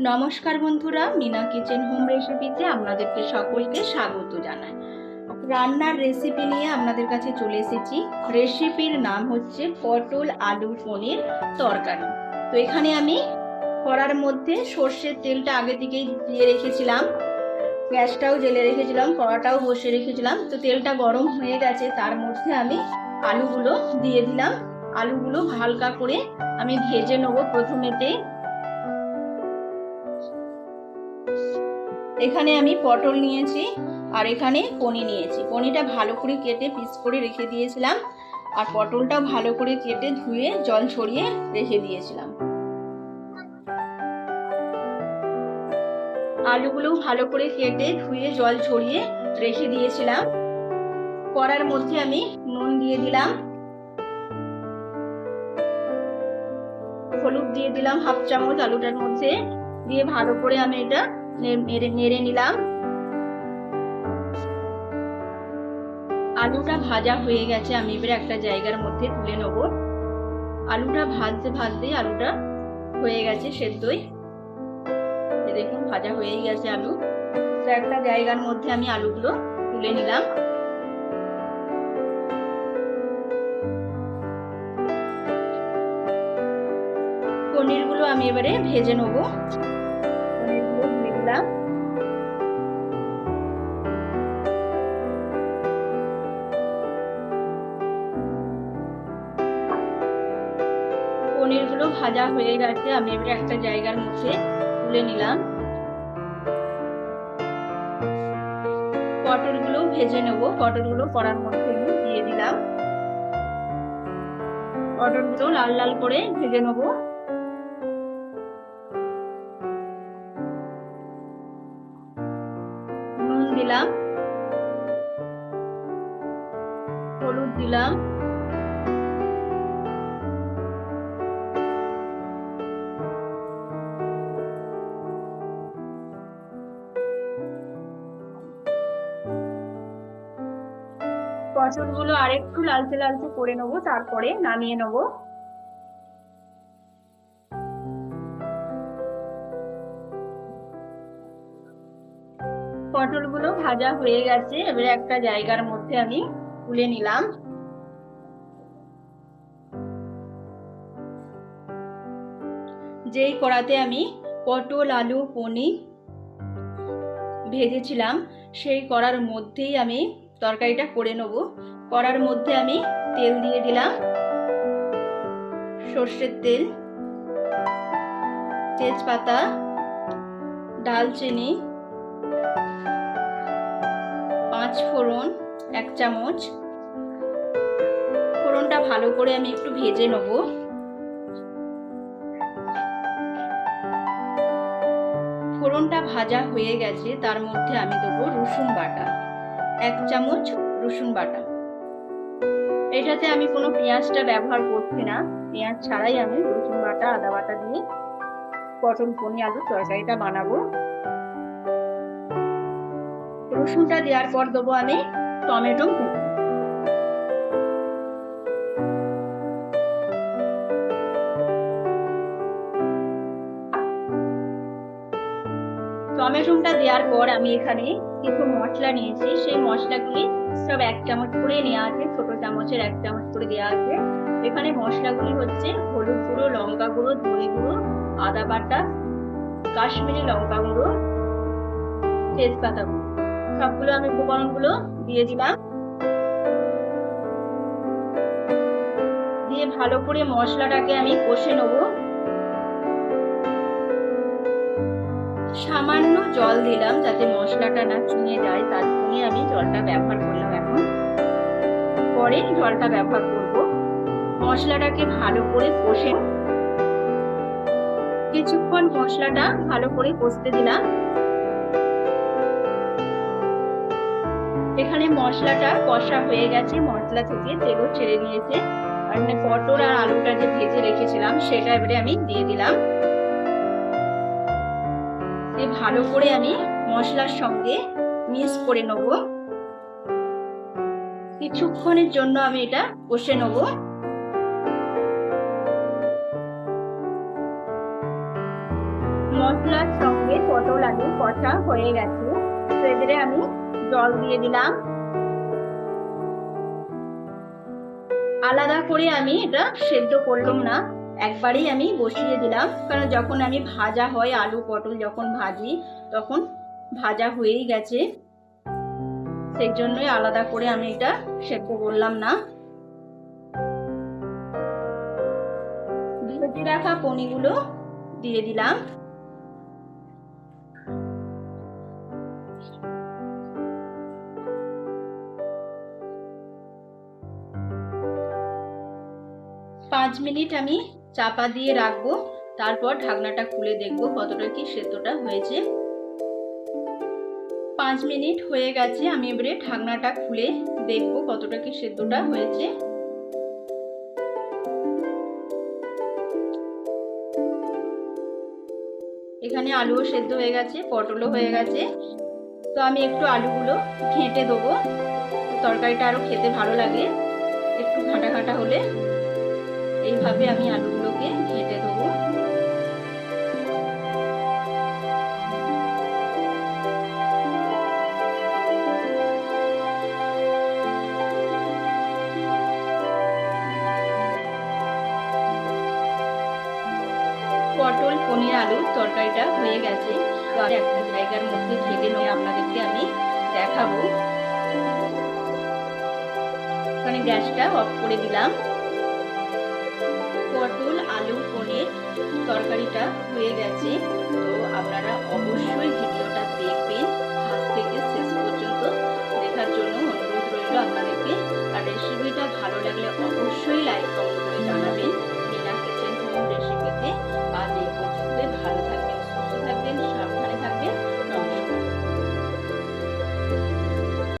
নমস্কার বন্ধুরা, Mina kitchen home রেসিপিতে আপনাদেরকে সকলকে স্বাগত জানাই। রান্নার রেসিপি নিয়ে আপনাদের কাছে চলে এসেছি। রেসিপির নাম হচ্ছে পটল আলু পনির তরকারি। তো এখানে আমি কড়ার মধ্যে সর্ষের তেলটা আগে থেকেই দিয়ে রেখেছিলাম। গ্যাসটাও জেলে রেখেছিলাম, কড়াটাও বসে রেখেছিলাম। তো তেলটা গরম হয়ে গেছে, তার মধ্যে আমি আলুগুলো দিয়ে দিলাম। আলুগুলো হালকা করে আমি ভেজে নেব প্রথমেতে। এখানে আমি পটল নিয়েছি আর এখানে পনি নিয়েছি। পনিটা ভালো করে কেটে পিস করে রেখে দিয়েছিলাম আর পটলটাও ভালো করে কেটে ধুয়ে জল ছড়িয়ে রেখে দিয়েছিলাম। আলুগুলো ভালো করে কেটে ধুয়ে জল ছড়িয়ে রেখে দিয়েছিলাম। কড়ার মধ্যে আমি নুন দিয়ে দিলাম। হলুদ দিয়ে দিলাম হাফ চামচ আলুটার মধ্যে। দিয়ে ভালো করে আমি এটা নেড়ে নিলাম। আলুটা ভাজা হয়ে গেছে, আমি এবারে একটা জায়গার মধ্যে তুলে নেব। আলুটা ভাজতে ভাজতে আলুটা হয়ে গেছে সেদ্ধই। দেখুন, ভাজা হয়েই গেছে আলু। তো একটা জায়গার মধ্যে আমি আলুগুলো তুলে নিলাম। পনিরগুলো আমি এবারে ভেজে নেব। ভাজা হয়ে গেছে, আমি এবারে একটা জায়গার মধ্যে তুলে নিলাম। পটলগুলো ভেজে নেব, পটলগুলো কড়ার মধ্যে দিয়ে দিলাম। পটলগুলো লাল লাল করে ভেজে নেব। নুন দিলাম, হলুদ দিলাম। পটলগুলো আরেকটু লালচে লালচে করে নেব, তারপরে নামিয়ে নেব। পটলগুলো ভাজা হয়ে গেছে, এবারে একটা জায়গার মধ্যে আমি তুলে নিলাম। যেই কড়াতে আমি পটল, আলু, পনির ভেজেছিলাম, সেই কড়ার মধ্যেই আমি তরকারিটা করে নেব। কড়ার মধ্যে আমি তেল দিয়ে দিলাম। সর্ষের তেল, তেজপাতা, ডালচিনি, পাঁচ ফোড়ন, এক চামচ। ফোড়নটা ভালো করে আমি একটু ভেজে নেব। ফোড়নটা ভাজা হয়ে গেছে, তার মধ্যে আমি দেবো রসুন বাটা। এক চামচ রসুন বাটা। এটাতে আমি কোনো পেঁয়াজটা ব্যবহার করছি না। পেঁয়াজ ছাড়াই আমি রসুন বাটা, আদা বাটা দিয়ে পটল পনি আলুর তরকারিটা বানাবো। রসুনটা দেওয়ার পর দেবো আমি টমেটো টমেটোটা দেওয়ার পর আমি এখানে কিছু মশলা নিয়েছি। সেই মশলাগুলি সব এক চামচ করে নেওয়া আছে, ছোট চামচের এক চামচ করে দেওয়া আছে। এখানে মশলাগুলি হচ্ছে হলুদ গুঁড়ো, লঙ্কা গুঁড়ো, ধনে গুঁড়ো, আদা বাটা, কাশ্মীরি লঙ্কা গুঁড়ো, তেজপাতা গুঁড়ো। সবগুলো আমি উপকরণগুলো দিয়ে দিলাম। দিয়ে ভালো করে মশলাটাকে আমি কষে নেব। সামান্য জল দিলাম যাতে মশলাটা না চুঁয়ে যায়, তার জন্য আমি জলটা ব্যবহার করলাম এখন। পরে জলটা ব্যবহার করব। মশলাটাকে ভালো করে কষে কিছুক্ষণ মশলাটা ভালো করে কষতে দিলাম। এখানে মশলাটা কষা হয়ে গেছে, মশলা থেকে তেলও ছেড়ে নিয়েছে। আর পটল আর আলুটা যে ভেজে রেখেছিলাম, সেটা এবারে আমি দিয়ে দিলাম। ভালো করে আমি মশলার সঙ্গে মিক্স করে নেব। কিছুক্ষণের জন্য আমি এটা কষে নেব। মশলার সঙ্গে পটল আলু কষা হয়ে গেছে। এবারে আমি জল দিয়ে দিলাম। আলাদা করে আমি এটা সেদ্ধ করলাম না। একবারেই আমি বসিয়ে দিলাম। কারণ যখন আমি ভাজা হয় আলু পটল যখন ভাজি, তখন ভাজা হয়েই গেছে। সেই জন্যই আলাদা করে আমি এটা সেদ্ধ করলাম না। ভেজে রাখা পনিগুলো দিয়ে দিলাম। পাঁচ মিনিট আমি চাপা দিয়ে রাখব, তারপর ঢাকনাটা খুলে দেখব কতটা কি সেদ্ধটা হয়েছে। পাঁচ মিনিট হয়ে গেছে, আমি এবারে ঢাকনাটা খুলে দেখব কতটা কি সেদ্ধটা হয়েছে। এখানে আলুও সেদ্ধ হয়ে গেছে, পটলও হয়ে গেছে। তো আমি একটু আলুগুলো ঘেঁটে দেবো, তরকারিটা আরও খেতে ভালো লাগে, একটু ঘাঁটা ঘাঁটা হলে। এইভাবে আমি আলুগুলোকে ঘেঁটে দেবো। পটল, পনির, আলু, তরকারিটা হয়ে গেছে। তো একটা জায়গার মধ্যে ঢেলে নিয়ে আপনাদেরকে আমি দেখাবো। মানে গ্যাসটা অফ করে দিলাম। পটল আলু পনির তরকারিটা হয়ে গেছে। তো আপনারা অবশ্যই ভিডিওটা দেখবেন।